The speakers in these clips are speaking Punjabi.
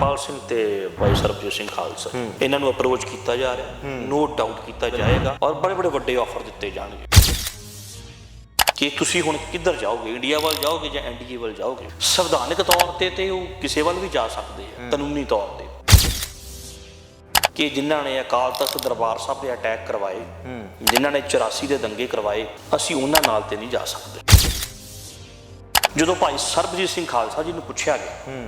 ਅਮਰਪਾਲ ਸਿੰਘ ਤੇ ਭਾਈ ਸਰਬਜੀਤ ਸਿੰਘ ਖਾਲਸਾ। ਇਹਨਾਂ ਨੂੰ ਅਪਰੋਚ ਕੀਤਾ ਜਾ ਰਿਹਾ। ਨੋ ਡਾਊਟ ਕੀਤਾ ਜਾਏਗਾ ਔਰ ਬੜੇ ਬੜੇ ਵੱਡੇ ਆਫਰ ਦਿੱਤੇ ਜਾਣਗੇ। ਕਿ ਤੁਸੀਂ ਹੁਣ ਕਿੱਧਰ ਜਾਓਗੇ? ਇੰਡੀਆ ਵੱਲ ਜਾਓਗੇ ਜਾਂ ਐਨਡੀਏ ਵੱਲ ਜਾਓਗੇ? ਸੰਵਿਧਾਨਿਕ ਤੌਰ ਤੇ ਤੇ ਉਹ ਕਿਸੇ ਵੱਲ ਵੀ ਜਾ ਸਕਦੇ ਆ ਕਾਨੂੰਨੀ ਤੌਰ ਤੇ। ਕਿ ਜਿਨ੍ਹਾਂ ਨੇ ਅਕਾਲ ਤਖਤ ਦਰਬਾਰ ਸਾਹਿਬ ਤੇ ਅਟੈਕ ਕਰਵਾਏ ਜਿਨ੍ਹਾਂ ਨੇ 84 ਦੇ ਦੰਗੇ ਕਰਵਾਏ ਅਸੀਂ ਉਹਨਾਂ ਨਾਲ ਤੇ ਨਹੀਂ ਜਾ ਸਕਦੇ। ਜਦੋਂ ਭਾਈ ਸਰਬਜੀਤ ਸਿੰਘ ਖਾਲਸਾ ਜੀ ਨੂੰ ਪੁੱਛਿਆ ਗਿਆ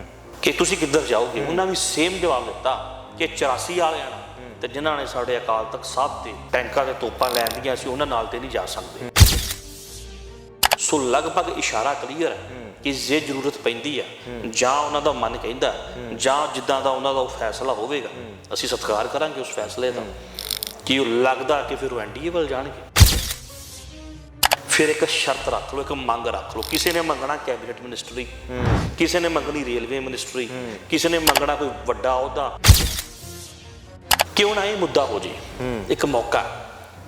ਕਿ ਤੁਸੀਂ ਕਿੱਧਰ ਜਾਓਗੇ? ਉਹਨਾਂ ਵੀ ਸੇਮ ਜਵਾਬ ਦਿੱਤਾ ਕਿ 84 ਵਾਲਿਆਂ ਨਾਲ। ਤੇ ਜਿਨ੍ਹਾਂ ਨੇ ਸਾਡੇ ਅਕਾਲ ਤਖਤ ਸਾਹਿਬ ਤੇ ਟੈਂਕਾਂ ਤੇ ਤੋਪਾਂ ਲੈਣ ਦੀਆਂ ਅਸੀਂ ਉਹਨਾਂ ਨਾਲ ਤੇ ਨਹੀਂ ਜਾ ਸਕਦੇ। ਸੋ ਲਗਭਗ ਇਸ਼ਾਰਾ ਕਲੀਅਰ ਹੈ ਕਿ ਜੇ ਜ਼ਰੂਰਤ ਪੈਂਦੀ ਆ ਜਾਂ ਉਹਨਾਂ ਦਾ ਮਨ ਕਹਿੰਦਾ ਜਾਂ ਜਿੱਦਾਂ ਦਾ ਉਹਨਾਂ ਦਾ ਉਹ ਫੈਸਲਾ ਹੋਵੇਗਾ, ਅਸੀਂ ਸਤਿਕਾਰ ਕਰਾਂਗੇ ਉਸ ਫੈਸਲੇ ਦਾ। ਕਿ ਉਹ ਲੱਗਦਾ ਕਿ ਫਿਰ ਉਹ ਐਨਡੀਏ ਵੱਲ ਜਾਣਗੇ। ਫਿਰ ਇੱਕ ਸ਼ਰਤ ਰੱਖ ਲਓ ਇੱਕ ਮੰਗ ਰੱਖ ਲਓ। ਕਿਸੇ ਨੇ ਮੰਗਣਾ ਕੈਬਨਿਟ ਮਿਨਿਸਟਰੀ ਕਿਸੇ ਨੇ ਮੰਗਣੀ ਰੇਲਵੇ ਮਿਨਿਸਟਰੀ ਕਿਸੇ ਨੇ ਮੰਗਣਾ ਕੋਈ ਵੱਡਾ ਅਹੁਦਾ। ਕਿਉਂ ਨਾ ਇਹ ਮੁੱਦਾ ਹੋ ਜੇ? ਇੱਕ ਮੌਕਾ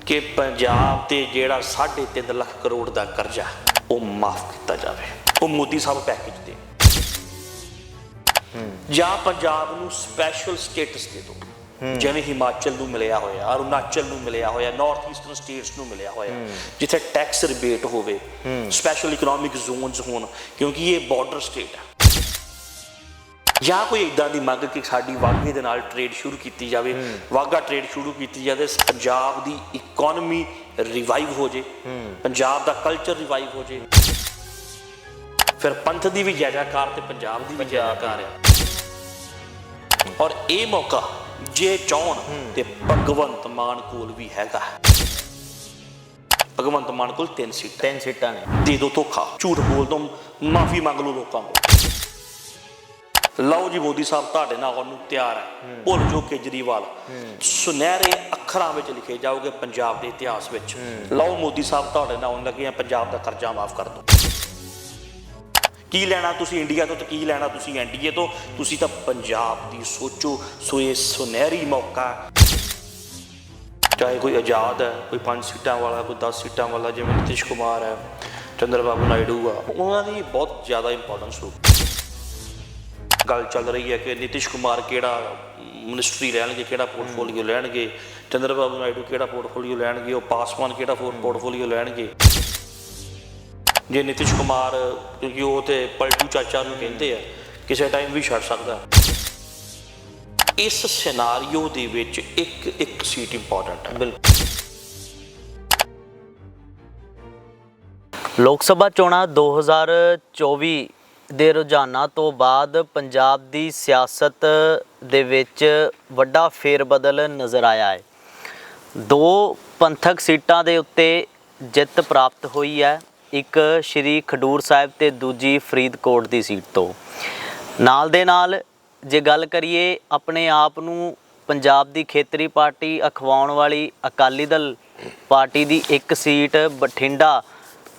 ਕਿ ਪੰਜਾਬ ਤੇ ਜਿਹੜਾ 3.5 ਲੱਖ ਕਰੋੜ ਦਾ ਕਰਜ਼ਾ ਉਹ ਮਾਫ ਕੀਤਾ ਜਾਵੇ। ਉਹ ਮੋਦੀ ਸਾਹਿਬ ਪੈਕੇਜ ਦੇ। ਜਾਂ ਪੰਜਾਬ ਨੂੰ ਸਪੈਸ਼ਲ ਸਟੇਟਸ ਦੇ ਦਿਓ। ਜਿਵੇਂ ਹਿਮਾਚਲ ਨੂੰ ਮਿਲਿਆ ਹੋਇਆ ਅਰੁਣਾਚਲ ਨੂੰ ਮਿਲਿਆ ਹੋਇਆ ਨਾਰਥ ਈਸਟਰਨ ਸਟੇਟਸ ਨੂੰ ਮਿਲਿਆ ਹੋਇਆ ਜਿੱਥੇ ਟੈਕਸ ਰਿਬੇਟ ਹੋਵੇ ਸਪੈਸ਼ਲ ਇਕਨੋਮਿਕ ਜ਼ੋਨਸ ਹੋਣ ਕਿਉਂਕਿ ਇਹ ਬਾਰਡਰ ਸਟੇਟ ਹੈ ਜਾਂ ਕੋਈ ਇਦਾਂ ਦੀ ਮੰਗ ਕਿ ਸਾਡੀ ਵਾਗੇ ਦੇ ਨਾਲ ਟ੍ਰੇਡ ਸ਼ੁਰੂ ਕੀਤੀ ਜਾਵੇ ਵਾਗਾ ਟ੍ਰੇਡ ਸ਼ੁਰੂ ਕੀਤੀ ਜਾਵੇ ਪੰਜਾਬ ਦੀ ਇਕਨੋਮੀ ਰਿਵਾਈਵ ਹੋ ਜੇ ਪੰਜਾਬ ਦਾ ਕਲਚਰ ਰਿਵਾਈਵ ਹੋ ਜੇ। ਫਿਰ ਪੰਥ ਦੀ ਵੀ ਜੈ ਜੈਕਾਰ ਤੇ ਪੰਜਾਬ ਦੀ ਵੀ ਜੈ ਜੈਕਾਰ ਹੈ। ਔਰ ਇਹ ਮੌਕਾ ਜੇ ਚਾਹਣ ਤੇ ਭਗਵੰਤ ਮਾਨ ਕੋਲ ਵੀ ਹੈਗਾ। ਭਗਵੰਤ ਮਾਨ ਕੋਲ ਤਿੰਨ ਸੀਟਾਂ। ਤਿੰਨ ਸੀਟਾਂ ਨੇ। ਦੇ ਦੋ ਧੋਖਾ। ਝੂਠ ਬੋਲ ਦੋ ਮਾਫੀ ਮੰਗ ਲਓ ਲੋਕਾਂ ਕੋਲ। ਲਓ ਜੀ ਮੋਦੀ ਸਾਹਿਬ ਤੁਹਾਡੇ ਨਾਲ ਆਉਣ ਨੂੰ ਤਿਆਰ ਹੈ। ਭੁੱਲ ਜੋ ਕੇਜਰੀਵਾਲ। ਸੁਨਹਿਰੇ ਅੱਖਰਾਂ ਵਿੱਚ ਲਿਖੇ ਜਾਓਗੇ ਪੰਜਾਬ ਦੇ ਇਤਿਹਾਸ ਵਿੱਚ। ਲਓ ਮੋਦੀ ਸਾਹਿਬ ਤੁਹਾਡੇ ਨਾਲ ਆਉਣ ਲੱਗੇ ਆ ਪੰਜਾਬ ਦਾ ਕਰਜ਼ਾ ਮਾਫ ਕਰ ਦਿਓ। ਕੀ ਲੈਣਾ ਤੁਸੀਂ ਇੰਡੀਆ ਤੋਂ ਤੇ ਕੀ ਲੈਣਾ ਤੁਸੀਂ ਐਨਡੀਏ ਤੋਂ? ਤੁਸੀਂ ਤਾਂ ਪੰਜਾਬ ਦੀ ਸੋਚੋ ਸੋ ਇਹ ਸੁਨਹਿਰੀ ਮੌਕਾ ਚਾਹੇ ਕੋਈ ਆਜ਼ਾਦ ਹੈ ਕੋਈ 5 ਸੀਟਾਂ ਵਾਲਾ ਕੋਈ 10 ਸੀਟਾਂ ਵਾਲਾ ਜਿਵੇਂ ਨਿਤਿਸ਼ ਕੁਮਾਰ ਹੈ ਚੰਦਰ ਬਾਬੂ ਨਾਇਡੂ ਆ ਉਹਨਾਂ ਦੀ ਬਹੁਤ ਜ਼ਿਆਦਾ ਇੰਪੋਰਟੈਂਸ ਹੋ ਗੱਲ ਚੱਲ ਰਹੀ ਹੈ ਕਿ ਨਿਤਿਸ਼ ਕੁਮਾਰ ਕਿਹੜਾ ਮਿਨਿਸਟਰੀ ਲੈਣਗੇ ਕਿਹੜਾ ਪੋਰਟਫੋਲੀਓ ਲੈਣਗੇ ਚੰਦਰ ਬਾਬੂ ਨਾਇਡੂ ਕਿਹੜਾ ਪੋਰਟਫੋਲੀਓ ਲੈਣਗੇ ਉਹ ਪਾਸਵਾਨ ਕਿਹੜਾ ਪੋਰਟਫੋਲੀਓ ਲੈਣਗੇ? ਜੇ ਨਿਤਿਸ਼ ਕੁਮਾਰ ਕਿਉਂਕਿ ਉਹ ਤੇ ਪਲਟੂ ਚਾਚਾ ਨੂੰ ਕਹਿੰਦੇ ਆ, ਕਿਸੇ ਟਾਈਮ ਵੀ ਛੱਡ ਸਕਦਾ। ਇਸ ਸਿਨਾਰੀਓ ਦੇ ਵਿੱਚ ਇੱਕ ਇੱਕ ਸੀਟ ਇੰਪੋਰਟੈਂਟ ਹੈ ਬਿਲਕੁਲ। ਲੋਕ ਸਭਾ ਚੋਣਾਂ 2024 ਦੇ ਰੁਝਾਨਾਂ ਤੋਂ ਬਾਅਦ ਪੰਜਾਬ ਦੀ ਸਿਆਸਤ ਦੇ ਵਿੱਚ ਵੱਡਾ ਫੇਰਬਦਲ ਨਜ਼ਰ ਆਇਆ ਹੈ। ਦੋ ਪੰਥਕ ਸੀਟਾਂ ਦੇ ਉੱਤੇ ਜਿੱਤ ਪ੍ਰਾਪਤ ਹੋਈ ਹੈ। ਇੱਕ ਸ਼੍ਰੀ ਖਡੂਰ ਸਾਹਿਬ ਤੇ ਦੂਜੀ ਫਰੀਦਕੋਟ ਦੀ ਸੀਟ ਤੋਂ। ਨਾਲ ਦੇ ਨਾਲ ਜੇ ਗੱਲ ਕਰੀਏ ਆਪਣੇ ਆਪ ਨੂੰ ਪੰਜਾਬ ਦੀ ਖੇਤਰੀ ਪਾਰਟੀ ਅਖਵਾਉਣ ਵਾਲੀ ਅਕਾਲੀ ਦਲ ਪਾਰਟੀ ਦੀ ਇੱਕ ਸੀਟ ਬਠਿੰਡਾ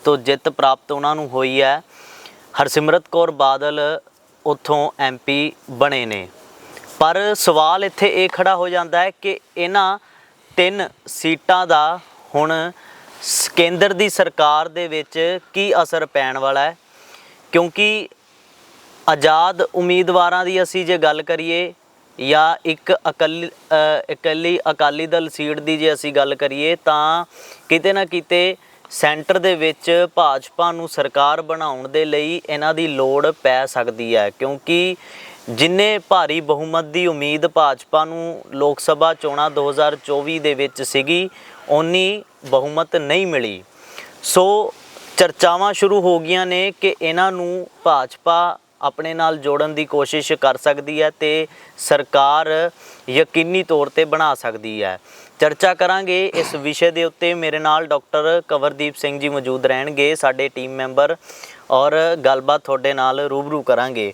ਤੋਂ ਜਿੱਤ ਪ੍ਰਾਪਤ ਉਹਨਾਂ ਨੂੰ ਹੋਈ ਹੈ। ਹਰਸਿਮਰਤ ਕੌਰ ਬਾਦਲ ਉੱਥੋਂ ਐਮਪੀ ਬਣੇ ਨੇ। ਪਰ ਸਵਾਲ ਇੱਥੇ ਇਹ ਖੜਾ ਹੋ ਜਾਂਦਾ ਹੈ ਕਿ ਇਹਨਾਂ ਤਿੰਨ ਸੀਟਾਂ ਦਾ ਹੁਣ ਕੇਂਦਰ ਦੀ ਸਰਕਾਰ ਦੇ ਵਿੱਚ ਕੀ ਅਸਰ ਪੈਣ ਵਾਲਾ ਹੈ? ਕਿਉਂਕਿ ਆਜ਼ਾਦ ਉਮੀਦਵਾਰਾਂ ਦੀ ਅਸੀਂ ਜੇ ਗੱਲ ਕਰੀਏ ਜਾਂ ਇੱਕ ਅਕਲ ਇਕੱਲੀ ਅਕਾਲੀ ਦਲ ਸੀਟ ਦੀ ਜੇ ਅਸੀਂ ਗੱਲ ਕਰੀਏ ਤਾਂ ਕਿਤੇ ਨਾ ਕਿਤੇ ਸੈਂਟਰ ਦੇ ਵਿੱਚ ਭਾਜਪਾ ਨੂੰ ਸਰਕਾਰ ਬਣਾਉਣ ਦੇ ਲਈ ਇਹਨਾਂ ਦੀ ਲੋੜ ਪੈ ਸਕਦੀ ਹੈ। ਕਿਉਂਕਿ ਜਿੰਨੇ ਭਾਰੀ ਬਹੁਮਤ ਦੀ ਉਮੀਦ ਭਾਜਪਾ ਨੂੰ ਲੋਕ ਸਭਾ ਚੋਣਾਂ 2024 ਦੇ ਵਿੱਚ ਸੀਗੀ ਉਨੀ ਬਹੁਮਤ ਨਹੀਂ ਮਿਲੀ। ਸੋ ਚਰਚਾਵਾਂ ਸ਼ੁਰੂ ਹੋ ਗਈਆਂ ਨੇ ਕਿ ਇਹਨਾਂ ਨੂੰ ਭਾਜਪਾ ਆਪਣੇ ਨਾਲ ਜੋੜਨ ਦੀ ਕੋਸ਼ਿਸ਼ ਕਰ ਸਕਦੀ ਹੈ ਤੇ ਸਰਕਾਰ ਯਕੀਨੀ ਤੌਰ ਤੇ ਬਣਾ ਸਕਦੀ ਹੈ। ਚਰਚਾ ਕਰਾਂਗੇ ਇਸ ਵਿਸ਼ੇ ਦੇ ਉੱਤੇ। ਮੇਰੇ ਨਾਲ ਡਾਕਟਰ ਕਵਰਦੀਪ ਸਿੰਘ ਜੀ ਮੌਜੂਦ ਰਹਿਣਗੇ ਸਾਡੇ ਟੀਮ ਮੈਂਬਰ ਔਰ ਗੱਲਬਾਤ ਤੁਹਾਡੇ ਨਾਲ ਰੂਬਰੂ ਕਰਾਂਗੇ।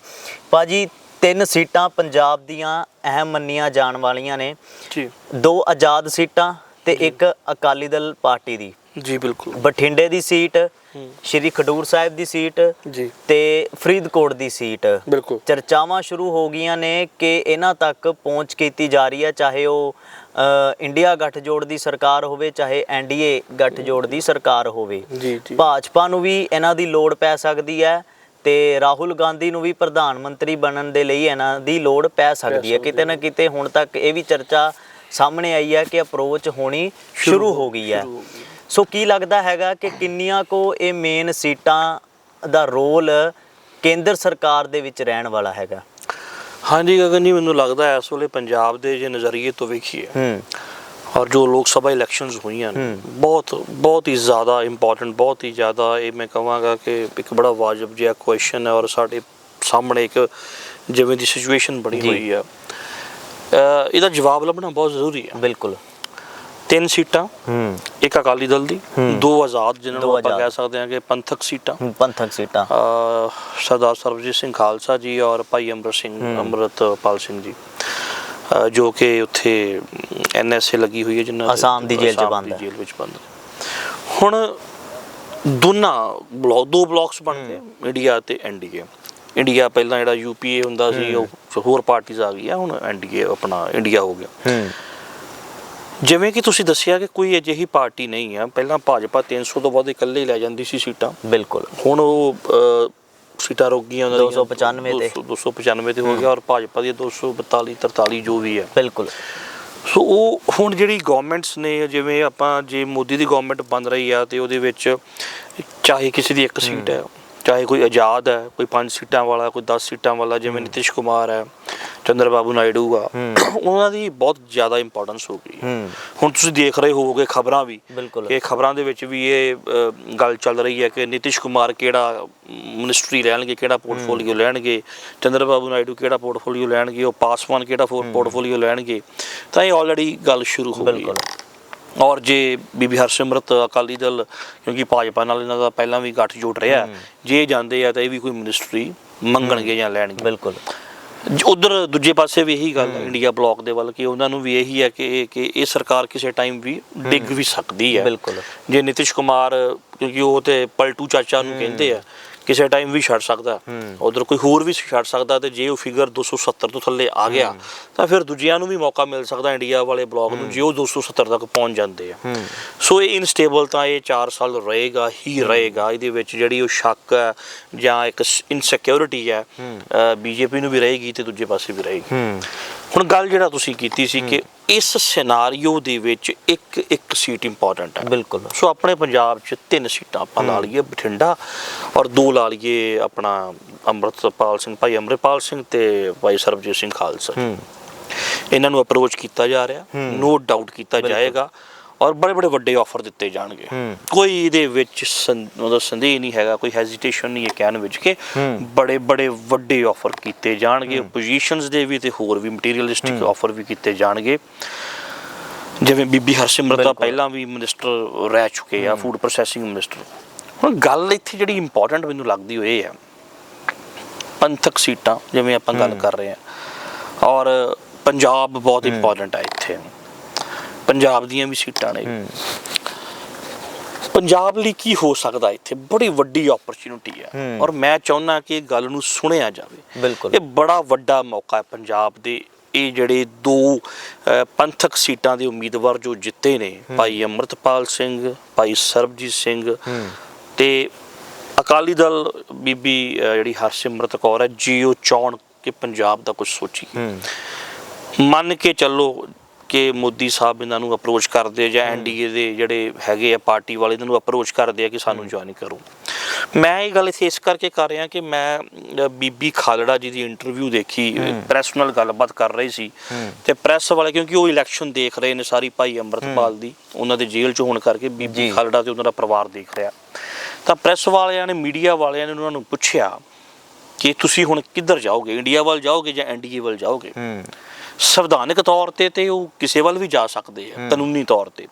ਭਾਜੀ ਤਿੰਨ ਸੀਟਾਂ ਪੰਜਾਬ ਦੀਆਂ ਅਹਿਮ ਮੰਨੀਆਂ ਜਾਣ ਵਾਲੀਆਂ ਨੇ। ਜੀ। ਦੋ ਆਜ਼ਾਦ ਸੀਟਾਂ ਤੇ ਇੱਕ ਅਕਾਲੀ ਦਲ ਪਾਰਟੀ ਦੀ। ਜੀ ਬਿਲਕੁਲ। ਬਠਿੰਡੇ ਦੀ ਸੀਟ ਸ਼੍ਰੀ ਖਡੂਰ ਸਾਹਿਬ ਦੀ ਸੀਟ ਜੀ। ਤੇ ਫਰੀਦਕੋਟ ਦੀ ਸੀਟ। ਬਿਲਕੁਲ। ਚਰਚਾਵਾਂ ਸ਼ੁਰੂ ਹੋ ਗਈਆਂ ਨੇ ਕਿ ਇਹਨਾਂ ਤੱਕ ਪਹੁੰਚ ਕੀਤੀ ਜਾ ਰਹੀ ਹੈ ਚਾਹੇ ਉਹ ਇੰਡੀਆ ਗੱਠਜੋੜ ਦੀ ਸਰਕਾਰ ਹੋਵੇ ਚਾਹੇ ਐਨਡੀਏ ਗੱਠਜੋੜ ਦੀ ਸਰਕਾਰ ਹੋਵੇ। ਜੀ ਜੀ। ਭਾਜਪਾ ਨੂੰ ਵੀ ਇਹਨਾਂ ਦੀ ਲੋੜ ਪੈ ਸਕਦੀ ਹੈ ਤੇ ਰਾਹੁਲ ਗਾਂਧੀ ਨੂੰ ਵੀ ਪ੍ਰਧਾਨ ਮੰਤਰੀ ਬਣਨ ਦੇ ਲਈ ਇਹਨਾਂ ਦੀ ਲੋੜ ਪੈ ਸਕਦੀ ਹੈ। ਕਿਤੇ ਨਾ ਕਿਤੇ ਹੁਣ ਤੱਕ ਇਹ ਵੀ ਚਰਚਾ ਸਾਹਮਣੇ ਆਈ ਹੈ ਕਿ ਅਪਰੋਚ ਹੋਣੀ ਸ਼ੁਰੂ ਹੋ ਗਈ ਹੈ। ਸੋ ਕੀ ਲੱਗਦਾ ਹੈਗਾ ਕਿ ਕਿੰਨੀਆਂ ਕੋ ਇਹ ਮੇਨ ਸੀਟਾਂ ਦਾ ਰੋਲ ਕੇਂਦਰ ਸਰਕਾਰ ਦੇ ਵਿੱਚ ਰਹਿਣ ਵਾਲਾ ਹੈਗਾ? ਹਾਂਜੀ ਗਗਨ ਜੀ ਮੈਨੂੰ ਲੱਗਦਾ ਹੈ ਇਸ ਵੇਲੇ ਪੰਜਾਬ ਦੇ ਜੇ ਨਜ਼ਰੀਏ ਤੋਂ ਵੇਖੀਏ ਹੂੰ। ਔਰ ਜੋ ਲੋਕ ਸਭਾ ਇਲੈਕਸ਼ਨਸ ਹੋਈਆਂ ਨੇ ਬਹੁਤ ਬਹੁਤ ਹੀ ਜ਼ਿਆਦਾ ਇੰਪੋਰਟੈਂਟ ਬਹੁਤ ਹੀ ਜ਼ਿਆਦਾ ਇਹ ਮੈਂ ਕਹਾਂਗਾ ਕਿ ਇੱਕ ਬੜਾ ਵਾਜਬ ਜਿਹਾ ਕੁਐਸਚਨ ਹੈ ਔਰ ਸਾਡੇ ਸਾਹਮਣੇ ਇੱਕ ਜਿਵੇਂ ਦੀ ਸਿਚੁਏਸ਼ਨ ਬਣੀ। ਹੋਈ ਹੈ। ਇਹਦਾ ਜਵਾਬ ਲੱਭਣਾ ਬਹੁਤ ਜ਼ਰੂਰੀ ਹੈ। ਬਿਲਕੁਲ। ਤਿੰਨ ਸੀਟਾਂ ਹੂੰ। ਇੱਕ ਅਕਾਲੀ ਦਲ ਦੀ ਦੋ ਆਜ਼ਾਦ ਜਿਨ੍ਹਾਂ ਨੂੰ ਆਪਾਂ। ਕਹਿ ਸਕਦੇ ਹਾਂ ਕਿ ਪੰਥਕ ਸੀਟਾਂ। ਪੰਥਕ ਸੀਟਾਂ। ਸਰਦਾਰ ਸਰਬਜੀਤ ਸਿੰਘ ਖਾਲਸਾ ਜੀ ਔਰ ਭਾਈ ਅਮਰ ਸਿੰਘ ਅੰਮ੍ਰਿਤਪਾਲ ਸਿੰਘ ਜੀ ਜੋ ਕਿ ਉੱਥੇ ਐਨਐਸਏ ਲੱਗੀ ਹੋਈ ਹੈ ਜਿਨ੍ਹਾਂ ਅਸਾਮ ਦੀ ਜੇਲ੍ਹ 'ਚ ਬੰਦ ਹੈ। ਜੇਲ੍ਹ ਵਿੱਚ ਬੰਦ ਹੁਣ ਦੋਨਾਂ ਬਲੌਕ ਦੋ ਬਲੌਕਸ ਬਣ ਗਏ ਇੰਡੀਆ ਤੇ ਐਨਡੀਏ ਇੰਡੀਆ ਪਹਿਲਾਂ ਜਿਹੜਾ ਯੂਪੀਏ ਹੁੰਦਾ ਸੀ ਉਹ ਹੋਰ ਪਾਰਟੀਆਂ ਆ ਗਈਆਂ ਹੁਣ ਐਨਡੀਏ ਆਪਣਾ ਇੰਡੀਆ ਹੋ ਗਿਆ। ਹੂੰ। ਜਿਵੇਂ ਕਿ ਤੁਸੀਂ ਦੱਸਿਆ ਕਿ ਕੋਈ ਅਜਿਹੀ ਪਾਰਟੀ ਨਹੀਂ ਹੈ ਪਹਿਲਾਂ ਭਾਜਪਾ 300 ਤੋਂ ਵੱਧ ਇਕੱਲੇ ਲੈ ਜਾਂਦੀ ਸੀ ਸੀਟਾਂ। ਬਿਲਕੁਲ। ਹੁਣ ਉਹ ਸੀਟਾਂ ਰੁਕ ਗਈਆਂ ਉਹਨਾਂ ਦੀਆਂ। 295 ਤੇ। 200 295 ਤੇ ਹੋ ਗਿਆ ਔਰ ਭਾਜਪਾ ਦੀ 242 43 ਜੋ ਵੀ ਹੈ ਬਿਲਕੁਲ। ਸੋ ਉਹ ਹੁਣ ਜਿਹੜੀ ਗਵਰਨਮੈਂਟਸ ਨੇ ਜਿਵੇਂ ਆਪਾਂ ਜੇ ਮੋਦੀ ਦੀ ਗਵਰਨਮੈਂਟ ਬਣ ਰਹੀ ਆ ਤੇ ਉਹਦੇ ਵਿੱਚ ਚਾਹੇ ਕਿਸੇ ਦੀ ਇੱਕ ਸੀਟ ਹੈ ਚਾਹੇ ਕੋਈ ਆਜ਼ਾਦ ਹੈ ਕੋਈ ਪੰਜ ਸੀਟਾਂ ਵਾਲਾ ਕੋਈ 10 ਸੀਟਾਂ ਵਾਲਾ ਜਿਵੇਂ ਨਿਤਿਸ਼ ਕੁਮਾਰ ਹੈ ਚੰਦਰ ਬਾਬੂ ਨਾਇਡੂ ਆ ਉਹਨਾਂ ਦੀ ਬਹੁਤ ਜ਼ਿਆਦਾ ਇੰਪੋਰਟੈਂਸ ਹੋ ਗਈ ਹੁਣ ਤੁਸੀਂ ਦੇਖ ਰਹੇ ਹੋਵੋਗੇ ਖਬਰਾਂ ਵੀ ਕਿ ਖਬਰਾਂ ਦੇ ਵਿੱਚ ਵੀ ਇਹ ਗੱਲ ਚੱਲ ਰਹੀ ਹੈ ਕਿ ਨਿਤਿਸ਼ ਕੁਮਾਰ ਕਿਹੜਾ ਮਿਨਿਸਟਰੀ ਲੈਣਗੇ ਕਿਹੜਾ ਪੋਰਟਫੋਲੀਓ ਲੈਣਗੇ ਚੰਦਰ ਬਾਬੂ ਨਾਇਡੂ ਕਿਹੜਾ ਪੋਰਟਫੋਲੀਓ ਲੈਣਗੇ ਉਹ ਪਾਸਵਾਨ ਕਿਹੜਾ ਪੋਰਟਫੋਲੀਓ ਲੈਣਗੇ ਤਾਂ ਇਹ ਆਲਰੇਡੀ ਗੱਲ ਸ਼ੁਰੂ ਹੋ ਗਈ ਬਿਲਕੁਲ। ਹੈ। ਔਰ ਜੇ ਬੀਬੀ ਹਰਸਿਮਰਤ ਅਕਾਲੀ ਦਲ ਕਿਉਂਕਿ ਭਾਜਪਾ ਨਾਲ ਇਹਨਾਂ ਦਾ ਪਹਿਲਾਂ ਵੀ ਗੱਠ ਜੋੜ ਰਿਹਾ ਜੇ ਜਾਂਦੇ ਆ ਤਾਂ ਇਹ ਵੀ ਕੋਈ ਮਿਨਿਸਟਰੀ ਮੰਗਣਗੇ ਜਾਂ ਲੈਣਗੇ। ਬਿਲਕੁਲ। ਉਧਰ ਦੂਜੇ ਪਾਸੇ ਵੀ ਇਹੀ ਗੱਲ ਇੰਡੀਆ ਬਲੌਕ ਦੇ ਵੱਲ ਕਿ ਉਹਨਾਂ ਨੂੰ ਵੀ ਇਹੀ ਹੈ ਕਿ ਕਿ ਇਹ ਸਰਕਾਰ ਕਿਸੇ ਟਾਈਮ ਵੀ ਡਿੱਗ ਵੀ ਸਕਦੀ ਹੈ ਬਿਲਕੁਲ। ਜੇ ਨਿਤਿਸ਼ ਕੁਮਾਰ ਕਿਉਂਕਿ ਉਹ ਤੇ ਪਲਟੂ ਚਾਚਾ ਨੂੰ ਕਹਿੰਦੇ ਆ ਕਿਸੇ ਟਾਈਮ ਵੀ ਛੱਡ ਸਕਦਾ। ਉਧਰ ਕੋਈ ਹੋਰ ਵੀ ਛੱਡ ਸਕਦਾ ਤੇ ਜੇ ਉਹ ਫਿਗਰ 270 ਤੋਂ ਥੱਲੇ ਆ ਗਿਆ ਤਾਂ ਫਿਰ ਦੂਜਿਆਂ ਨੂੰ ਵੀ ਮੌਕਾ ਮਿਲ ਸਕਦਾ ਇੰਡੀਆ ਵਾਲੇ ਬਲੌਕ ਨੂੰ ਜੇ ਉਹ 270 ਤੱਕ ਪਹੁੰਚ ਜਾਂਦੇ ਆ। ਸੋ ਇਹ ਇਨਸਟੇਬਲ ਤਾਂ ਇਹ 4 ਸਾਲ ਰਹੇਗਾ ਹੀ ਰਹੇਗਾ। ਇਹਦੇ ਵਿੱਚ ਜਿਹੜੀ ਉਹ ਸ਼ੱਕ ਹੈ ਜਾਂ ਇੱਕ ਇਨਸਿਕਿਉਰਿਟੀ ਹੈ ਬੀਜੇਪੀ ਨੂੰ ਵੀ ਰਹੇਗੀ ਤੇ ਦੂਜੇ ਪਾਸੇ ਵੀ ਰਹੇਗੀ। ਹੁਣ ਗੱਲ ਜਿਹੜਾ ਤੁਸੀਂ ਕੀਤੀ ਸੀ ਕਿ ਇਸ ਸਿਨਾਰੀਓ ਦੇ ਵਿੱਚ ਇੱਕ ਇੱਕ ਸੀਟ ਇੰਪੋਰਟੈਂਟ ਹੈ। ਬਿਲਕੁਲ। ਸੋ ਆਪਣੇ ਪੰਜਾਬ 'ਚ ਤਿੰਨ ਸੀਟਾਂ ਆਪਾਂ ਲਾ ਲਈਏ ਬਠਿੰਡਾ ਔਰ ਦੋ ਲਾ ਲਈਏ ਆਪਣਾ ਅੰਮ੍ਰਿਤਪਾਲ ਸਿੰਘ ਭਾਈ ਅੰਮ੍ਰਿਤਪਾਲ ਸਿੰਘ ਤੇ ਭਾਈ ਸਰਬਜੀਤ ਸਿੰਘ ਖਾਲਸਾ ਇਹਨਾਂ ਨੂੰ ਅਪਰੋਚ ਕੀਤਾ ਜਾ ਰਿਹਾ। ਨੋ ਡਾਊਟ ਕੀਤਾ ਜਾਏਗਾ। ਔਰ ਬੜੇ ਬੜੇ ਵੱਡੇ ਆਫਰ ਦਿੱਤੇ ਜਾਣਗੇ। ਕੋਈ ਇਹਦੇ ਵਿੱਚ ਉਹਦਾ ਸੰਦੇਹ ਨਹੀਂ ਹੈਗਾ ਕੋਈ ਹੈਜ਼ਿਟੇਸ਼ਨ ਨਹੀਂ ਹੈ ਕਹਿਣ ਵਿੱਚ ਕਿ। ਬੜੇ ਬੜੇ ਵੱਡੇ ਆਫਰ ਕੀਤੇ ਜਾਣਗੇ। ਪੋਜੀਸ਼ਨਸ ਦੇ ਵੀ ਤੇ ਹੋਰ ਵੀ ਮਟੀਰੀਅਲਿਸਟਿਕ ਆਫਰ ਵੀ ਕੀਤੇ ਜਾਣਗੇ। ਜਿਵੇਂ ਬੀਬੀ ਹਰਸਿਮਰਤ। ਪਹਿਲਾਂ ਵੀ ਮਿਨਿਸਟਰ ਰਹਿ ਚੁੱਕੇ ਆ ਫੂਡ ਪ੍ਰੋਸੈਸਿੰਗ ਮਿਨਿਸਟਰ ਹੁਣ ਗੱਲ ਇੱਥੇ ਜਿਹੜੀ ਇੰਪੋਰਟੈਂਟ ਮੈਨੂੰ ਲੱਗਦੀ ਹੋਏ ਹੈ ਪੰਥਕ ਸੀਟਾਂ ਜਿਵੇਂ ਆਪਾਂ ਗੱਲ ਕਰ ਰਹੇ ਹਾਂ। ਔਰ ਪੰਜਾਬ ਬਹੁਤ ਇੰਪੋਰਟੈਂਟ ਹੈ ਇੱਥੇ। ਪੰਜਾਬ ਦੀਆਂ ਵੀ ਸੀਟਾਂ ਨੇ। ਪੰਜਾਬ ਲਈ ਕੀ ਹੋ ਸਕਦਾ ਇੱਥੇ? ਬੜੀ ਵੱਡੀ ਓਪਰਚ्युनिटी ਹੈ। ਔਰ ਮੈਂ ਚਾਹੁੰਦਾ ਕਿ ਇਹ ਗੱਲ ਨੂੰ ਸੁਣਿਆ ਜਾਵੇ। ਇਹ ਬੜਾ ਵੱਡਾ ਮੌਕਾ ਹੈ ਪੰਜਾਬ ਦੇ। ਇਹ ਜਿਹੜੇ ਦੋ ਪੰਥਕ ਸੀਟਾਂ ਦੇ ਉਮੀਦਵਾਰ ਜੋ ਜਿੱਤੇ ਨੇ ਭਾਈ ਅਮਰਤਪਾਲ ਸਿੰਘ ਭਾਈ ਸਰਬਜੀਤ ਸਿੰਘ ਤੇ ਅਕਾਲੀ ਦਲ ਬੀਬੀ ਜਿਹੜੀ ਹਰਸਿਮਰਤ ਕੌਰ ਹੈ ਜੀਓ ਚੌਣ ਕਿ ਪੰਜਾਬ ਦਾ ਕੁਝ ਸੋਚੀ ਮੰਨ ਕੇ ਚੱਲੋ ਕਿ ਮੋਦੀ ਸਾਹਿਬ ਇਹਨਾਂ ਨੂੰ ਅਪਰੋਚ ਕਰਦੇ ਜਾਂ ਐਨਡੀਏ ਦੇ ਜਿਹੜੇ ਹੈਗੇ ਆ ਪਾਰਟੀ ਵਾਲੇ ਇਹਨਾਂ ਨੂੰ ਅਪਰੋਚ ਕਰਦੇ ਆ ਕਿ ਸਾਨੂੰ ਜੁਆਇਨ ਕਰੋ। ਮੈਂ ਇਹ ਗੱਲ ਇਸ ਕਰਕੇ ਕਰ ਰਿਹਾ ਕਿ ਮੈਂ ਬੀਬੀ ਖਾਲੜਾ ਜੀ ਦੀ ਇੰਟਰਵਿਊ ਦੇਖੀ ਪ੍ਰੈਸ ਨਾਲ ਗੱਲਬਾਤ ਕਰ ਰਹੀ ਸੀ ਤੇ ਪ੍ਰੈਸ ਵਾਲੇ ਕਿਉਂਕਿ ਉਹ ਇਲੈਕਸ਼ਨ ਦੇਖ ਰਹੇ ਨੇ ਸਾਰੀ ਭਾਈ ਅੰਮ੍ਰਿਤਪਾਲ ਦੀ ਉਹਨਾਂ ਦੇ ਜੇਲ੍ਹ 'ਚ ਹੋਣ ਕਰਕੇ ਬੀਬੀ। ਖਾਲੜਾ ਤੇ ਉਹਨਾਂ ਦਾ ਪਰਿਵਾਰ ਦੇਖ ਰਿਹਾ। ਤਾਂ ਪ੍ਰੈਸ ਵਾਲਿਆਂ ਨੇ ਮੀਡੀਆ ਵਾਲਿਆਂ ਨੇ ਉਹਨਾਂ ਨੂੰ ਪੁੱਛਿਆ ਕਿ ਤੁਸੀਂ ਹੁਣ ਕਿੱਧਰ ਜਾਓਗੇ? ਇੰਡੀਆ ਵੱਲ ਜਾਓਗੇ ਜਾਂ ਐਨਡੀਏ ਵੱਲ ਜਾਓਗੇ? ਹੂੰ। ਸੰਵਿਧਾਨਕ ਤੌਰ ਤੇ ਤੇ ਉਹ ਕਿਸੇ ਵੱਲ ਵੀ ਜਾ ਸਕਦੇ ਆ ਕਾਨੂੰਨੀ ਤੌਰ ਤੇ।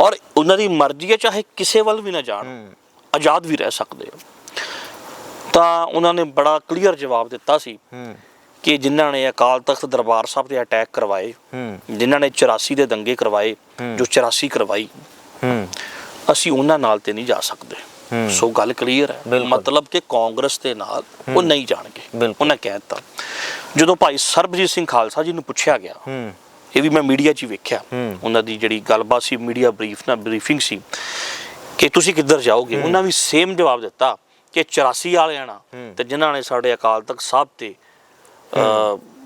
ਔਰ ਉਹਨਾਂ ਦੀ ਮਰਜ਼ੀ ਹੈ ਚਾਹੇ ਕਿਸੇ ਵੱਲ ਵੀ ਨਾ ਜਾਣ ਆਜ਼ਾਦ ਵੀ ਰਹਿ ਸਕਦੇ ਆ। ਤਾਂ ਉਹਨਾਂ ਨੇ ਬੜਾ ਕਲੀਅਰ ਜਵਾਬ ਦਿੱਤਾ ਸੀ ਕਿ ਜਿਨ੍ਹਾਂ ਨੇ ਅਕਾਲ ਤਖਤ ਦਰਬਾਰ ਸਾਹਿਬ ਤੇ ਅਟੈਕ ਕਰਵਾਏ ਜਿਨ੍ਹਾਂ ਨੇ 84 ਦੇ ਦੰਗੇ ਕਰਵਾਏ। ਜੋ 84 ਕਰਵਾਈ ਅਸੀਂ ਉਹਨਾਂ ਨਾਲ ਤੇ ਨਹੀਂ ਜਾ ਸਕਦੇ। ਸੋ ਗੱਲ ਕਲੀਅਰ ਹੈ। ਮਤਲਬ ਕਿ ਕਾਂਗਰਸ ਦੇ ਨਾਲ ਉਹ ਨਹੀਂ ਜਾਣਗੇ। ਉਹਨਾਂ ਕਹਿ ਦਿੱਤਾ। ਜਦੋਂ ਭਾਈ ਸਰਬਜੀਤ ਸਿੰਘ ਖਾਲਸਾ ਜੀ ਨੂੰ ਪੁੱਛਿਆ ਗਿਆ ਹੂੰ। ਇਹ ਵੀ ਮੈਂ ਮੀਡੀਆ 'ਚ ਹੀ ਵੇਖਿਆ। ਉਹਨਾਂ ਦੀ ਜਿਹੜੀ ਗੱਲਬਾਤ ਸੀ ਮੀਡੀਆ ਬਰੀਫ ਨਾਲ ਬਰੀਫਿੰਗ ਸੀ ਕਿ ਤੁਸੀਂ ਕਿੱਧਰ ਜਾਓਗੇ? ਉਹਨਾਂ ਵੀ ਸੇਮ ਜਵਾਬ ਦਿੱਤਾ ਕਿ 84 ਵਾਲਿਆਂ ਨਾਲ ਤੇ ਜਿਨ੍ਹਾਂ ਨੇ ਸਾਡੇ ਅਕਾਲ ਤਖਤ ਸਾਹਿਬ ਤੇ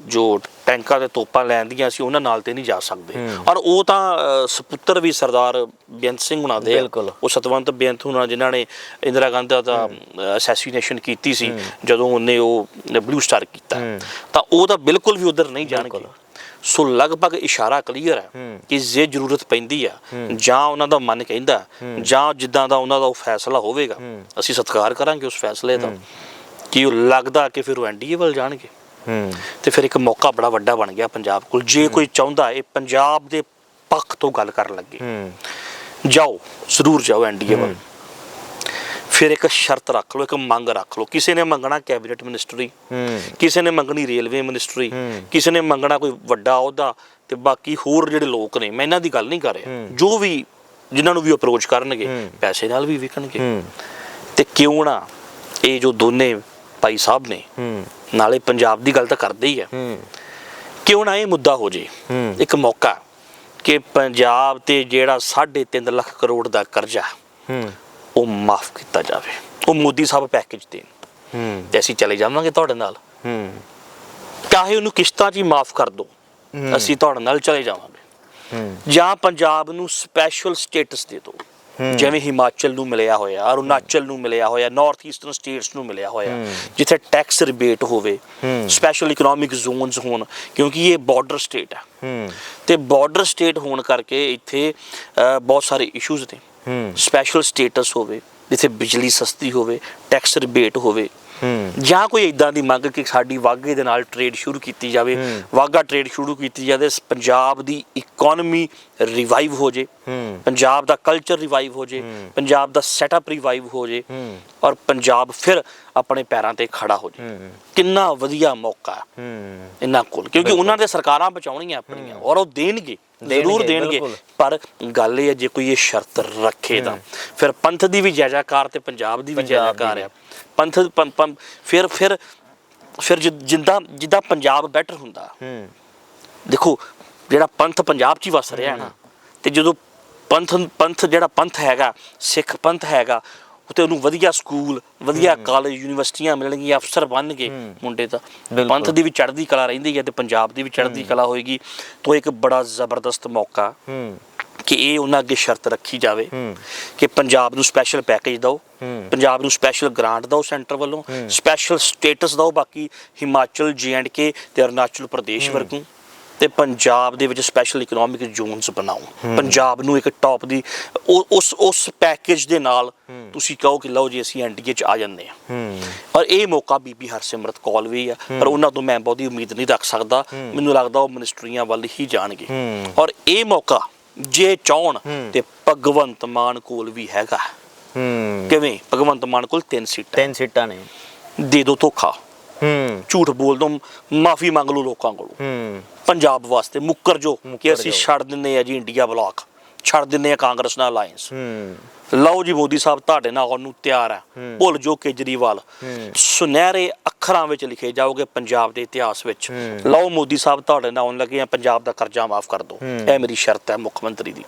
ਜੋ ਟੈਂਕਾਂ ਤੇ ਤੋਪਾਂ ਲੈਂਦੀਆਂ ਸੀ ਉਹਨਾਂ ਨਾਲ ਤੇ ਨਹੀਂ ਜਾ ਸਕਦੇ। ਔਰ ਉਹ ਤਾਂ ਸਪੁੱਤਰ ਵੀ ਸਰਦਾਰ ਬੇਅੰਤ ਸਿੰਘ ਹੁਣਾਂ ਦੇ। ਉਹ ਸਤਵੰਤ ਬੇਅੰਤ ਹੁਣਾਂ ਜਿਨ੍ਹਾਂ ਨੇ ਇੰਦਰਾ ਗਾਂਧੀ ਦਾ ਅਸੈਸੀਨੇਸ਼ਨ ਕੀਤੀ ਸੀ ਜਦੋਂ ਉਹਨੇ ਉਹ ਬਲੂ ਸਟਾਰ ਕੀਤਾ। ਤਾਂ ਉਹ ਤਾਂ ਬਿਲਕੁਲ ਵੀ ਉਧਰ ਨਹੀਂ ਜਾਣਗੇ। ਸੋ ਲਗਭਗ ਇਸ਼ਾਰਾ ਕਲੀਅਰ ਹੈ ਕਿ ਜੇ ਜ਼ਰੂਰਤ ਪੈਂਦੀ ਆ ਜਾਂ ਉਹਨਾਂ ਦਾ ਮਨ ਕਹਿੰਦਾ ਜਾਂ ਜਿੱਦਾਂ ਦਾ ਉਹਨਾਂ ਦਾ ਉਹ ਫੈਸਲਾ ਹੋਵੇਗਾ ਅਸੀਂ ਸਤਿਕਾਰ ਕਰਾਂਗੇ ਉਸ ਫੈਸਲੇ ਦਾ। ਕਿ ਉਹ ਲੱਗਦਾ ਕਿ ਫਿਰ ਉਹ ਐਨਡੀਏ ਵੱਲ ਜਾਣਗੇ। ਤੇ ਫਿਰ ਇੱਕ ਮੌਕਾ ਬੜਾ ਵੱਡਾ ਬਣ ਗਿਆ ਪੰਜਾਬ ਕੋਲ। ਜੇ ਕੋਈ ਚਾਹੁੰਦਾ ਇਹ ਪੰਜਾਬ ਦੇ ਪੱਖ ਤੋਂ ਗੱਲ ਕਰਨ ਲੱਗੇ ਜਾਓ ਜ਼ਰੂਰ ਜਾਓ ਐਨਡੀਏ ਵੱਲ। ਫਿਰ ਇੱਕ ਸ਼ਰਤ ਰੱਖ ਲਓ ਇੱਕ ਮੰਗ ਰੱਖ ਲਓ। ਕਿਸੇ ਨੇ ਮੰਗਣਾ ਕੈਬਨਿਟ ਮਿਨਿਸਟਰੀ ਕਿਸੇ ਨੇ ਮੰਗਣੀ ਰੇਲਵੇ ਮਿਨਿਸਟਰੀ ਕਿਸੇ ਨੇ ਮੰਗਣਾ ਕੋਈ ਵੱਡਾ ਅਹੁਦਾ ਤੇ ਬਾਕੀ ਹੋਰ ਜਿਹੜੇ ਲੋਕ ਨੇ ਮੈਂ ਇਹਨਾਂ ਦੀ ਗੱਲ ਨਹੀਂ ਕਰ ਰਿਹਾ। ਜੋ ਵੀ ਜਿਨ੍ਹਾਂ ਨੂੰ ਵੀ ਅਪਰੋਚ ਕਰਨਗੇ ਪੈਸੇ ਨਾਲ ਵੀ ਵਿਕਣਗੇ। ਤੇ ਕਿਉਂ ਨਾ ਇਹ ਜੋ ਦੋਨੇ ਭਾਈ ਸਾਹਿਬ ਨੇ। ਹੂੰ ਨਾਲੇ ਪੰਜਾਬ ਦੀ ਗੱਲ ਤਾਂ ਕਰਦੇ ਹੀ ਆ। ਹੂੰ। ਕਿਉਂ ਨਾ ਇਹ ਮੁੱਦਾ ਹੋ ਜੇ। ਇੱਕ ਮੌਕਾ ਕਿ ਪੰਜਾਬ ਤੇ ਜਿਹੜਾ 3.5 ਲੱਖ ਕਰੋੜ ਦਾ ਕਰਜ਼ਾ ਉਹ ਮਾਫ ਕੀਤਾ ਜਾਵੇ। ਉਹ ਮੋਦੀ ਸਾਹਿਬ ਪੈਕੇਜ ਦੇਣ। ਹੂੰ। ਤੇ ਅਸੀਂ ਚਲੇ ਜਾਵਾਂਗੇ ਤੁਹਾਡੇ ਨਾਲ। ਹੂੰ। ਚਾਹੇ ਉਹਨੂੰ ਕਿਸ਼ਤਾਂ 'ਚ ਹੀ ਮਾਫ ਕਰ ਦਿਓ ਅਸੀਂ ਤੁਹਾਡੇ ਨਾਲ ਚਲੇ ਜਾਵਾਂਗੇ। ਜਾਂ ਪੰਜਾਬ ਨੂੰ ਸਪੈਸ਼ਲ ਸਟੇਟਸ ਦੇ ਦਿਓ ਜਿਵੇਂ ਹਿਮਾਚਲ ਨੂੰ ਮਿਲਿਆ ਹੋਇਆ ਅਰੁਣਾਚਲ ਨੂੰ ਮਿਲਿਆ ਹੋਇਆ ਨਾਰਥ ਈਸਟਰਨ ਸਟੇਟਸ ਨੂੰ ਮਿਲਿਆ ਹੋਇਆ ਜਿੱਥੇ ਟੈਕਸ ਰਿਬੇਟ ਹੋਵੇ। ਸਪੈਸ਼ਲ ਇਕਨੋਮਿਕ ਜ਼ੋਨਸ ਹੋਣ ਕਿਉਂਕਿ ਇਹ ਬਾਰਡਰ ਸਟੇਟ ਹੈ ਹੂੰ। ਤੇ ਬਾਰਡਰ ਸਟੇਟ ਹੋਣ ਕਰਕੇ ਇੱਥੇ ਬਹੁਤ ਸਾਰੇ ਇਸ਼ੂਜ਼ ਨੇ। ਸਪੈਸ਼ਲ ਸਟੇਟਸ ਹੋਵੇ ਜਿੱਥੇ ਬਿਜਲੀ ਸਸਤੀ ਹੋਵੇ ਟੈਕਸ ਰਿਬੇਟ ਹੋਵੇ ਜਾਂ ਕੋਈ ਇਦਾਂ ਦੀ ਮੰਗ ਕਿ ਸਾਡੀ ਵਾਗੇ ਦੇ ਨਾਲ ਟ੍ਰੇਡ ਸ਼ੁਰੂ ਕੀਤੀ ਜਾਵੇ ਵਾਗਾ ਟ੍ਰੇਡ ਸ਼ੁਰੂ ਕੀਤੀ ਜਾਵੇ ਪੰਜਾਬ ਦੀ ਇਕਨੋਮੀ ਰਿਵਾਈਵ ਹੋ ਜੇ ਪੰਜਾਬ ਦਾ ਕਲਚਰ ਰਿਵਾਈਵ ਹੋ ਜੇ ਪੰਜਾਬ ਦਾ ਸੈਟਅਪ ਰਿਵਾਈਵ ਹੋ ਜੇ ਔਰ ਪੰਜਾਬ ਫਿਰ ਆਪਣੇ ਪੈਰਾਂ ਤੇ ਖੜਾ ਹੋ ਜੇ। ਕਿੰਨਾ ਵਧੀਆ ਮੌਕਾ। ਇਹਨਾਂ ਕੋਲ। ਕਿਉਂਕਿ ਉਹਨਾਂ ਦੇ ਸਰਕਾਰਾਂ ਬਚਾਉਣੀਆਂ ਆਪਣੀਆਂ ਔਰ ਉਹ ਦੇਣਗੇ। ਜ਼ਰੂਰ ਦੇਣਗੇ। ਪਰ ਗੱਲ ਇਹ ਹੈ ਜੇ ਕੋਈ ਇਹ ਸ਼ਰਤ ਰੱਖੇ ਤਾਂ। ਫਿਰ ਪੰਥ ਦੀ ਵੀ ਜਾਇਜ਼ਾਕਾਰ ਤੇ ਪੰਜਾਬ ਦੀ ਵੀ ਜਾਇਜ਼ਾਕਾਰ ਆ ਪੰਥ ਫਿਰ ਫਿਰ ਫਿਰ ਜਿੱਦਾਂ ਜਿੱਦਾਂ ਪੰਜਾਬ ਬੈਟਰ ਹੁੰਦਾ। ਹੂੰ। ਦੇਖੋ ਜਿਹੜਾ ਪੰਥ ਪੰਜਾਬ 'ਚ ਹੀ ਵਸ ਰਿਹਾ ਨਾ ਤੇ ਜਦੋਂ ਪੰਥ ਪੰਥ ਜਿਹੜਾ ਪੰਥ ਹੈਗਾ ਸਿੱਖ ਪੰਥ ਹੈਗਾ ਉਤੇ ਉਹਨੂੰ ਵਧੀਆ ਸਕੂਲ ਵਧੀਆ ਕਾਲਜ ਯੂਨੀਵਰਸਿਟੀਆਂ ਮਿਲਣਗੀਆਂ ਅਫਸਰ ਬਣਨਗੇ ਮੁੰਡੇ ਤਾਂ। ਬਿਲਕੁਲ। ਪੰਥ ਦੀ ਵੀ ਚੜ੍ਹਦੀ ਕਲਾ ਰਹਿੰਦੀ ਹੈ ਤੇ ਪੰਜਾਬ ਦੀ ਵੀ ਚੜ੍ਹਦੀ ਕਲਾ ਹੋਏਗੀ ਤੋਂ ਇੱਕ ਬੜਾ ਜ਼ਬਰਦਸਤ ਮੌਕਾ ਕਿ ਇਹ ਉਹਨਾਂ ਅੱਗੇ ਸ਼ਰਤ ਰੱਖੀ ਜਾਵੇ। ਕਿ ਪੰਜਾਬ ਨੂੰ ਸਪੈਸ਼ਲ ਪੈਕੇਜ ਦਿਓ। ਪੰਜਾਬ ਨੂੰ ਸਪੈਸ਼ਲ ਗ੍ਰਾਂਟ ਦਿਓ ਸੈਂਟਰ ਵੱਲੋਂ ਸਪੈਸ਼ਲ ਸਟੇਟਸ ਦਿਓ ਬਾਕੀ ਹਿਮਾਚਲ ਜੀਐਂਡਕੇ ਤੇ ਅਰੁਣਾਚਲ ਪ੍ਰਦੇਸ਼ ਵਰਗੂ। ਤੇ ਪੰਜਾਬ ਦੇ ਵਿੱਚ ਸਪੈਸ਼ਲ ਇਕਨੋਮਿਕ ਜ਼ੋਨਸ ਬਣਾਓ। ਪੰਜਾਬ ਨੂੰ ਇੱਕ ਟੌਪ ਦੀ ਉਸ ਉਸ ਪੈਕੇਜ ਦੇ ਨਾਲ ਤੁਸੀਂ ਕਹੋ ਕਿ ਲਓ ਜੀ ਅਸੀਂ ਐਨਡੀਏ ਚ ਆ ਜੰਨੇ ਆ ਔਰ ਇਹ ਮੌਕਾ ਬੀਬੀ ਹਰਸਿਮਰਤ ਕੌਲ ਵੀ ਆ ਪਰ ਉਹਨਾਂ ਤੋਂ ਮੈਂ ਬਹੁਤੀ ਉਮੀਦ ਨਹੀਂ ਰੱਖ ਸਕਦਾ। ਮੈਨੂੰ ਲੱਗਦਾ ਉਹ ਮਿਨਿਸਟਰੀਆਂ ਵੱਲ ਹੀ ਜਾਣਗੇ। ਔਰ ਇਹ ਮੌਕਾ ਜੇ ਚਾਹਣ ਤੇ ਭਗਵੰਤ ਮਾਨ ਕੋਲ ਵੀ ਹੈਗਾ। ਕਿਵੇਂ? ਭਗਵੰਤ ਮਾਨ ਕੋਲ ਤਿੰਨ ਸੀਟਾਂ। ਤਿੰਨ ਸੀਟਾਂ ਨੇ। ਦੇ ਦੋ ਧੋਖਾ। ਹੂੰ। ਝੂਠ ਬੋਲ ਦੋ ਮਾਫੀ ਮੰਗ ਲਓ ਲੋਕਾਂ ਕੋਲੋਂ। ਹੂੰ। ਪੰਜਾਬ ਵਾਸਤੇ ਮੁੱਕਰ ਜੋ ਕਿ ਅਸੀਂ। ਛੱਡ ਦਿੰਨੇ ਆ ਜੀ ਇੰਡੀਆ ਬਲਾਕ। ਛੱਡ ਦਿੰਨੇ ਆ ਕਾਂਗਰਸ ਨਾਲ ਅਲਾਈਅੰਸ ਹੂੰ। ਲਓ ਜੀ ਮੋਦੀ ਸਾਹਿਬ ਤੁਹਾਡੇ ਨਾਲ ਆਉਣ ਨੂੰ ਤਿਆਰ ਆ। ਭੁੱਲ ਜੋ ਕੇਜਰੀਵਾਲ। ਸੁਨਹਿਰੇ ਅੱਖਰਾਂ ਵਿੱਚ ਲਿਖੇ ਜਾਓਗੇ ਪੰਜਾਬ ਦੇ ਇਤਿਹਾਸ ਵਿੱਚ। ਲਓ ਮੋਦੀ ਸਾਹਿਬ ਤੁਹਾਡੇ ਨਾਲ ਆਉਣ ਲੱਗੇ ਆ ਪੰਜਾਬ ਦਾ ਕਰਜ਼ਾ ਮਾਫ ਕਰ ਦਿਓ। ਇਹ ਮੇਰੀ ਸ਼ਰਤ ਹੈ ਮੁੱਖ ਮੰਤਰੀ ਦੀ।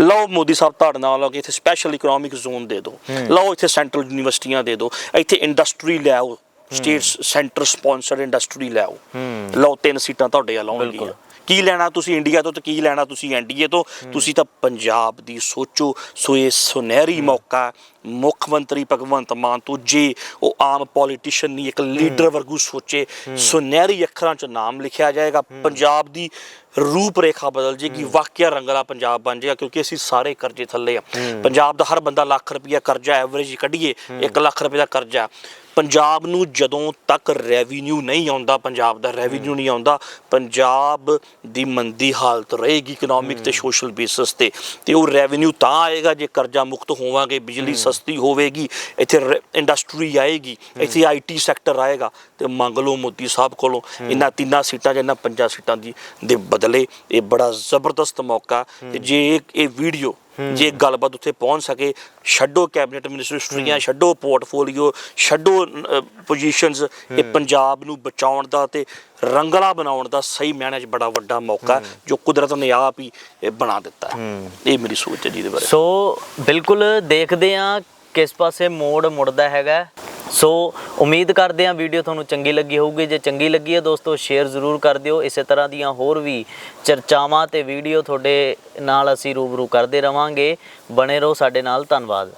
ਲਓ ਮੋਦੀ ਸਾਹਿਬ ਤੁਹਾਡੇ ਨਾਲ ਲੱਗੇ ਇੱਥੇ ਸਪੈਸ਼ਲ ਇਕਨੋਮਿਕ ਜ਼ੋਨ ਦੇ ਦਿਓ। ਲਓ ਇੱਥੇ ਸੈਂਟਰਲ ਯੂਨੀਵਰਸਿਟੀਆਂ ਦੇ ਦਿਓ। ਇੱਥੇ ਇੰਡਸਟਰੀ ਲੈ ਆਓ। ਸਟੇਟ ਸੈਂਟਰ ਸਪਾਂਸਰਡ ਇੰਡਸਟਰੀ ਲੈ ਆਓ। ਲਓ ਤਿੰਨ ਸੀਟਾਂ ਤੁਹਾਡੇ ਆਉਣਗੀਆਂ ਬਿਲਕੁਲ। ਕੀ ਲੈਣਾ ਤੁਸੀਂ ਇੰਡੀਆ ਤੋਂ ਤੇ ਕੀ ਲੈਣਾ ਤੁਸੀਂ ਐਨਡੀਏ ਤੋਂ? ਤੁਸੀਂ ਤਾਂ ਪੰਜਾਬ ਦੀ ਸੋਚੋ। ਸੋ ਇਹ ਸੁਨਹਿਰੀ ਮੌਕਾ ਮੁੱਖ ਮੰਤਰੀ ਭਗਵੰਤ ਮਾਨ ਤੋਂ ਜੇ ਉਹ ਆਮ ਪੋਲੀਟੀਸ਼ੀਅਨ ਨਹੀਂ ਇੱਕ ਲੀਡਰ ਵਰਗੂ ਸੋਚੇ ਸੁਨਹਿਰੀ ਅੱਖਰਾਂ 'ਚ ਨਾਮ ਲਿਖਿਆ ਜਾਏਗਾ। ਪੰਜਾਬ ਦੀ ਰੂਪ ਰੇਖਾ ਬਦਲ ਜੇਗੀ ਵਾਕਿਆ ਰੰਗਲਾ ਪੰਜਾਬ ਬਣ ਜਾਏਗਾ ਕਿਉਂਕਿ ਅਸੀਂ ਸਾਰੇ ਕਰਜ਼ੇ ਥੱਲੇ ਆ। ਪੰਜਾਬ ਦਾ ਹਰ ਬੰਦਾ ਲੱਖ ਰੁਪਇਆ ਕਰਜ਼ਾ ਐਵਰੇਜ ਕੱਢੀਏ 1 ਲੱਖ ਰੁਪਏ ਦਾ ਕਰਜ਼ਾ। ਪੰਜਾਬ ਨੂੰ ਜਦੋਂ ਤੱਕ ਰੈਵਨਿਊ ਨਹੀਂ ਆਉਂਦਾ ਪੰਜਾਬ ਦਾ ਰੈਵਨਿਊ ਨਹੀਂ ਆਉਂਦਾ ਪੰਜਾਬ ਦੀ ਮੰਦੀ ਹਾਲਤ ਰਹੇਗੀ ਇਕਨੋਮਿਕ ਤੇ ਸੋਸ਼ਲ ਬੇਸਿਸ ਤੇ। ਤੇ ਉਹ ਰੈਵਨਿਊ ਤਾਂ ਆਏਗਾ ਜੇ ਕਰਜ਼ਾ ਮੁਕਤ ਹੋਵਾਂਗੇ ਬਿਜਲੀ ਸਸਤੀ ਹੋਵੇਗੀ ਇੱਥੇ ਇੰਡਸਟਰੀ ਆਏਗੀ ਇੱਥੇ ਆਈਟੀ ਸੈਕਟਰ ਆਏਗਾ ਤੇ ਮੰਗ ਲਓ ਮੋਦੀ ਸਾਹਿਬ ਕੋਲੋਂ ਇਹਨਾਂ ਤਿੰਨਾਂ ਸੀਟਾਂ ਜਾਂ ਇਹਨਾਂ ਪੰਜਾਂ ਸੀਟਾਂ ਦੀ ਦੇ ਬਦਲੇ ਇਹ ਬੜਾ ਜ਼ਬਰਦਸਤ ਮੌਕਾ। ਤੇ ਜੇ ਇਹ- ਇਹ ਵੀਡੀਓ ਜੇ ਗੱਲਬਾਤ ਉੱਥੇ ਪਹੁੰਚ ਸਕੇ ਛੱਡੋ ਕੈਬਨਿਟ ਮਿਨਿਸਟਰੀਆਂ ਛੱਡੋ ਪੋਰਟਫੋਲੀਓ ਛੱਡੋ ਪੋਜੀਸ਼ਨਸ ਇਹ ਪੰਜਾਬ ਨੂੰ ਬਚਾਉਣ ਦਾ ਤੇ ਰੰਗਲਾ ਬਣਾਉਣ ਦਾ ਸਹੀ ਮੈਨੇਜ ਬੜਾ ਵੱਡਾ ਮੌਕਾ ਜੋ ਕੁਦਰਤ ਨੇ ਆਪ ਹੀ ਬਣਾ ਦਿੱਤਾ। ਇਹ ਮੇਰੀ ਸੋਚ ਹੈ ਜੀ ਦੇ ਬਾਰੇ। ਸੋ ਬਿਲਕੁਲ ਦੇਖਦੇ ਆ ਕਿਸ ਪਾਸੇ ਮੋੜ ਮੁੜਦਾ ਹੈਗਾ। ਸੋ ਉਮੀਦ ਕਰਦੇ ਹਾਂ ਵੀਡੀਓ ਤੁਹਾਨੂੰ ਚੰਗੀ ਲੱਗੀ ਹੋਊਗੀ। ਜੇ ਚੰਗੀ ਲੱਗੀ ਹੈ ਦੋਸਤੋ ਸ਼ੇਅਰ ਜ਼ਰੂਰ ਕਰ ਦਿਓ। ਇਸੇ ਤਰ੍ਹਾਂ ਦੀਆਂ ਹੋਰ ਵੀ ਚਰਚਾਵਾਂ ਤੇ ਵੀਡੀਓ ਤੁਹਾਡੇ ਨਾਲ ਅਸੀਂ ਰੂਬਰੂ ਕਰਦੇ ਰਵਾਂਗੇ। ਬਣੇ ਰਹੋ ਸਾਡੇ ਨਾਲ। ਧੰਨਵਾਦ।